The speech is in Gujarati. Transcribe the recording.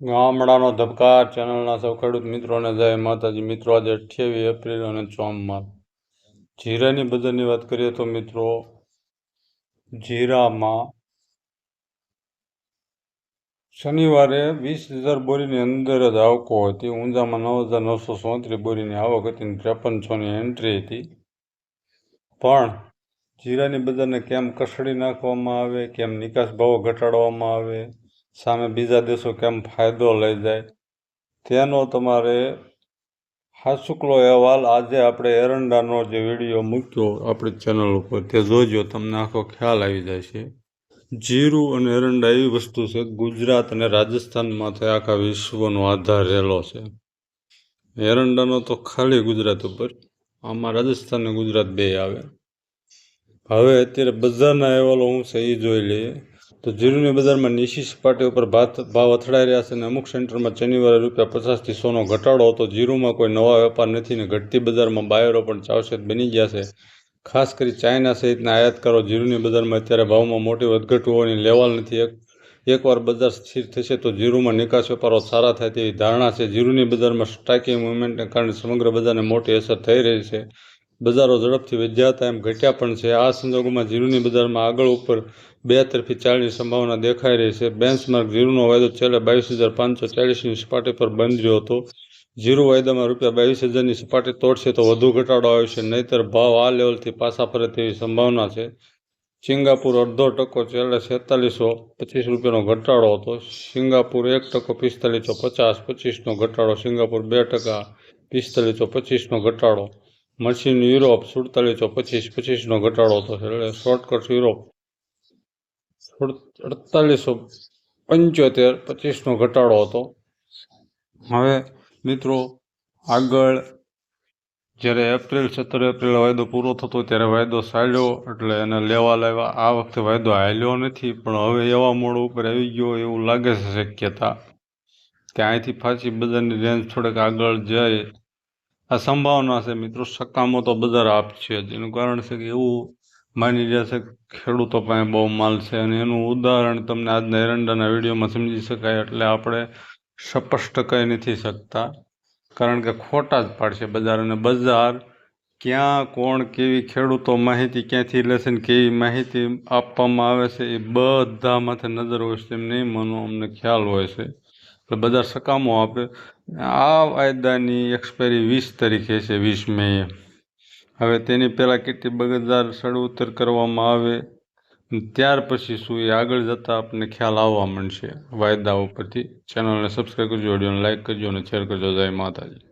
ગામડાનો ધબકાર, ચેનલના સૌ ખેડૂત મિત્રોને જય માતાજી. મિત્રો, આજે અઠ્યાવીસ એપ્રિલ અને ચોમમાં જીરાની બજારની વાત કરીએ તો મિત્રો, જીરામાં શનિવારે વીસ હજાર બોરીની અંદર જ આવકો હતી. ઊંઝામાં નવ હજાર નવસો સોત્રીસ બોરીની આવક હતી ત્રેપન છોની એન્ટ્રી હતી. પણ જીરાની બજારને કેમ કસડી નાખવામાં આવે, કેમ નિકાસ ભાવો ઘટાડવામાં આવે સામે બીજા દેશો કેમ ફાયદો લઈ જાય? તેનો તમારે હાસુકલો અહેવાલ આજે આપણે એરંડાનો જે વીડિયો મૂક્યો આપણી ચેનલ ઉપર, તે જોજો, તમને આખો ખ્યાલ આવી જાય છે જીરું અને એરંડા એવી વસ્તુ છે, ગુજરાત અને રાજસ્થાનમાંથી આખા વિશ્વનો આધાર રહેલો છે. એરંડાનો તો ખાલી ગુજરાત ઉપર, આમાં રાજસ્થાન અને ગુજરાત બે આવે. હવે અત્યારે બજારના અહેવાલો હું એ જોઈ લઈએ. તો જીરુની બજારમાં નીચી સપાટી ઉપર ભાત ભાવ અથડાઈ રહ્યા છે અને અમુક સેન્ટરમાં શનિવારે રૂપિયા પચાસથી સોનો ઘટાડો હતો. જીરુમાં કોઈ નવા વેપાર નથી ને ઘટતી બજારમાં બાયરો પણ ચાવશેત બની ગયા છે. ખાસ કરી ચાઇના સહિતના આયાતકારો જીરુની બજારમાં અત્યારે ભાવમાં મોટી વધઘટ હોવાની લેવાલ નથી. એક એકવાર બજાર સ્થિર થશે તો જીરુમાં નિકાસ વેપારો સારા થાય તેવી ધારણા છે. જીરુની બજારમાં સ્ટ્રાઇકિંગ મુવમેન્ટને કારણે સમગ્ર બજારને મોટી અસર થઈ રહી છે. બજારો ઝડપથી વધ્યા હતા, એમ ઘટ્યા પણ છે. આ સંજોગોમાં જીરુની બજારમાં આગળ ઉપર બે તરફી ચાલની સંભાવના દેખાઈ રહી છે. બેન્ચમાર્ક જીરુનો વાયદો છેલ્લે બાવીસ હજાર પાંચસો ચાલીસની સપાટી પર બંધ રહ્યો હતો. જીરો વાયદામાં રૂપિયા બાવીસ હજારની સપાટી તોડશે તો વધુ ઘટાડો આવશે, નહીતર ભાવ આ લેવલથી પાછા ફરે તેવી સંભાવના છે. સિંગાપુર અડધો ટકો, છેલ્લે છેતાલીસો પચીસ રૂપિયાનો ઘટાડો હતો. સિંગાપુર એક ટકો, પિસ્તાલીસો પચાસ પચીસનો ઘટાડો. સિંગાપુર બે ટકા, પિસ્તાલીસો પચીસનો ઘટાડો. મશીન યુરોપ, સુડતાલીસો પચીસ, પચીસનો ઘટાડો હતો એટલે શોર્ટકટ યુરોપ અડતાલીસો પંચોતેર, પચીસનો ઘટાડો હતો. હવે મિત્રો આગળ જ્યારે એપ્રિલ, સત્તર એપ્રિલ વાયદો પૂરો થતો ત્યારે વાયદો ચાલ્યો. એટલે એને લેવા લાવ્યા. આ વખતે વાયદો હાલ્યો નથી, પણ હવે એવા મોડ ઉપર આવી ગયો એવું લાગે છે શક્યતા. કે અહીંથી પાછી બજારની રેન્જ થોડેક આગળ જાય. આ સંભાવના છે મિત્રો, સકામો તો બજાર આપશે જેનું કારણ છે કે એવું માની છે ખેડૂતો પાસે બહુ માલ છે અને એનું ઉદાહરણ તમને આજના એરંડાના વિડીયોમાં સમજી શકાય એટલે આપણે સ્પષ્ટ કહી નથી શકતા. કારણ કે ખોટા જ પાડશે બજાર અને બજાર ક્યાં, કોણ, કેવી ખેડૂતો માહિતી ક્યાંથી લેશે ને કેવી માહિતી આપવામાં આવે છે એ બધા માથે નજર હોય છે એમ નહીં માનો અમને ખ્યાલ હોય છે. એટલે બજાર સકામો આપે. આ વાયદાની એક્સપાયરી વીસ તારીખે છે, વીસ મેએ. હવે તેની પહેલાં કેટલી બજાર ચડ કરવામાં આવે ત્યાર પછી શું એ આગળ જતાં આપને ખ્યાલ આવવા માંડશે વાયદા ઉપરથી. ચેનલને સબસ્ક્રાઈબ કરજો ઓડિયોને લાઇક કરજો અને શેર કરજો. જય માતાજી.